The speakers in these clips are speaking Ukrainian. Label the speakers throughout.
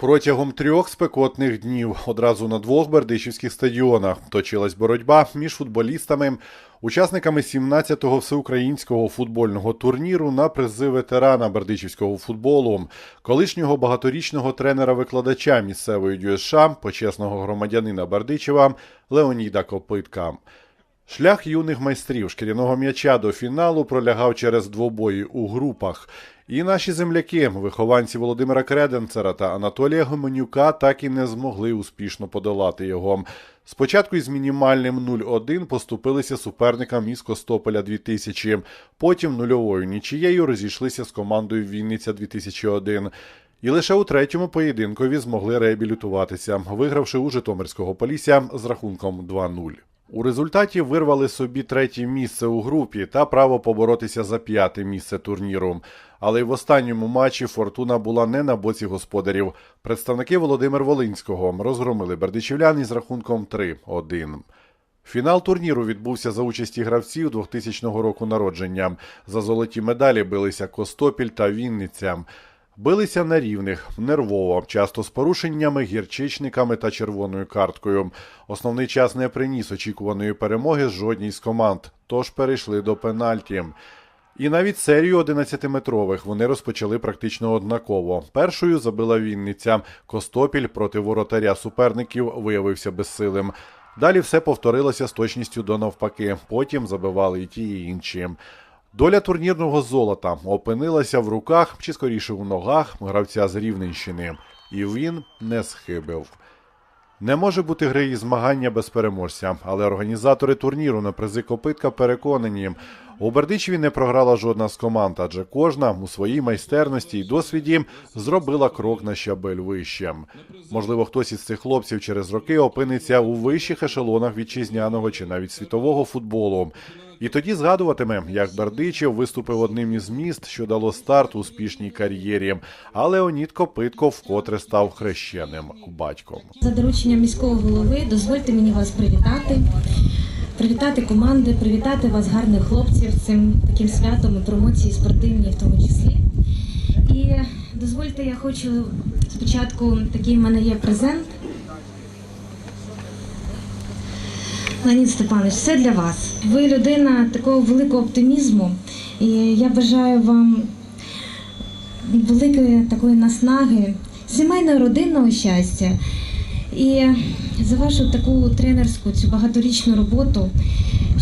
Speaker 1: Протягом трьох спекотних днів одразу на двох бердичівських стадіонах точилась боротьба між футболістами, учасниками 17-го всеукраїнського футбольного турніру на призи ветерана бердичівського футболу, колишнього багаторічного тренера-викладача місцевої ДЮСШ, почесного громадянина Бердичева Леоніда Копитка. Шлях юних майстрів шкіряного м'яча до фіналу пролягав через двобої у групах. І наші земляки, вихованці Володимира Креденцера та Анатолія Гоменюка, так і не змогли успішно подолати його. Спочатку із мінімальним 0-1 поступилися суперникам із Костополя 2000, потім нульовою нічією розійшлися з командою Вінниця 2001. І лише у третьому поєдинкові змогли реабілітуватися, вигравши у Житомирського Полісся з рахунком 2-0. У результаті вирвали собі третє місце у групі та право поборотися за п'яте місце турніру. Але й в останньому матчі фортуна була не на боці господарів. Представники Володимир Волинського розгромили бердичівлян із рахунком 3-1. Фінал турніру відбувся за участі гравців 2000 року народження. За золоті медалі билися Костопіль та Вінниця. Билися на рівних, нервово, часто з порушеннями, гірчичниками та червоною карткою. Основний час не приніс очікуваної перемоги жодній з команд, тож перейшли до пенальті. І навіть серію 11-метрових вони розпочали практично однаково. Першою забила Вінниця. Костопіль проти воротаря суперників виявився безсилим. Далі все повторилося з точністю до навпаки. Потім забивали і ті, і інші. Доля турнірного золота опинилася в руках, чи скоріше в ногах гравця з Рівненщини, і він не схибив. Не може бути гри і змагання без переможця, але організатори турніру на призи Копитка переконані, у Бердичеві не програла жодна з команд, адже кожна у своїй майстерності й досвіді зробила крок на щабель вище. Можливо, хтось із цих хлопців через роки опиниться у вищих ешелонах вітчизняного чи навіть світового футболу. І тоді згадуватиме, як Бердичев виступив одним із міст, що дало старт успішній кар'єрі. А Леонід Копитко вкотре став хрещеним батьком.
Speaker 2: За дорученням міського голови дозвольте мені вас привітати, привітати команди, привітати вас, гарних хлопців, цим таким святом і промоції спортивні в тому числі. І дозвольте, я хочу спочатку такий в мене є презент. Леонід Степанович, все для вас. Ви людина такого великого оптимізму, і я бажаю вам великої такої наснаги, сімейного родинного щастя. І за вашу таку тренерську, цю багаторічну роботу,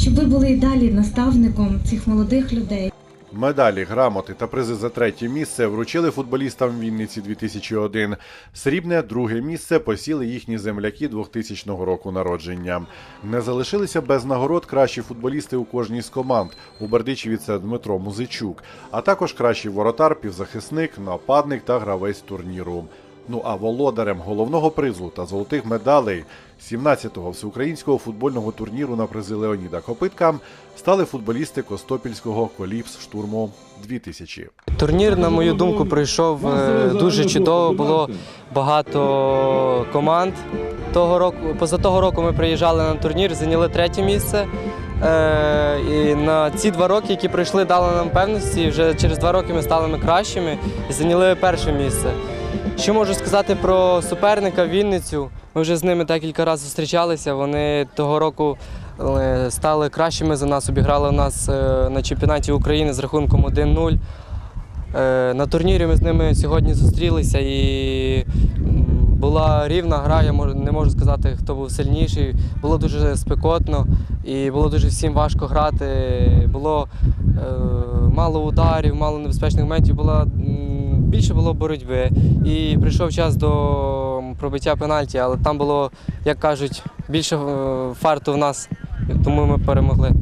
Speaker 2: щоб ви були і далі наставником цих молодих людей.
Speaker 1: Медалі, грамоти та призи за третє місце вручили футболістам Вінниці 2001. Срібне друге місце посіли їхні земляки 2000 року народження. Не залишилися без нагород кращі футболісти у кожній з команд. У Бердичеві це Дмитро Музичук, а також кращий воротар, півзахисник, нападник та гравець турніру. Ну а володарем головного призу та золотих медалей 17-го всеукраїнського футбольного турніру на призи Леоніда Копитка стали футболісти Костопільського коліпс штурму 2000.
Speaker 3: Турнір, на мою думку, пройшов е, дуже чудово. Було багато команд. Того року, поза того року ми приїжджали на турнір, зайняли третє місце. Е, і на ці два роки, які пройшли, дали нам певності. Вже через два роки ми стали ми кращими і зайняли перше місце. Що можу сказати про суперника Вінницю? Ми вже з ними декілька разів зустрічалися. Вони того року е, стали кращими за нас, обіграли нас е, на чемпіонаті України з рахунком 1-0. Е, На турнірі ми з ними сьогодні зустрілися і була рівна гра. Я не можу сказати, хто був сильніший. Було дуже спекотно і було дуже всім важко грати. Було мало ударів, мало небезпечних моментів. Була, більше було боротьби. І прийшов час до пробиття пенальті, але там було, як кажуть, більше е, фарту в нас, тому ми перемогли.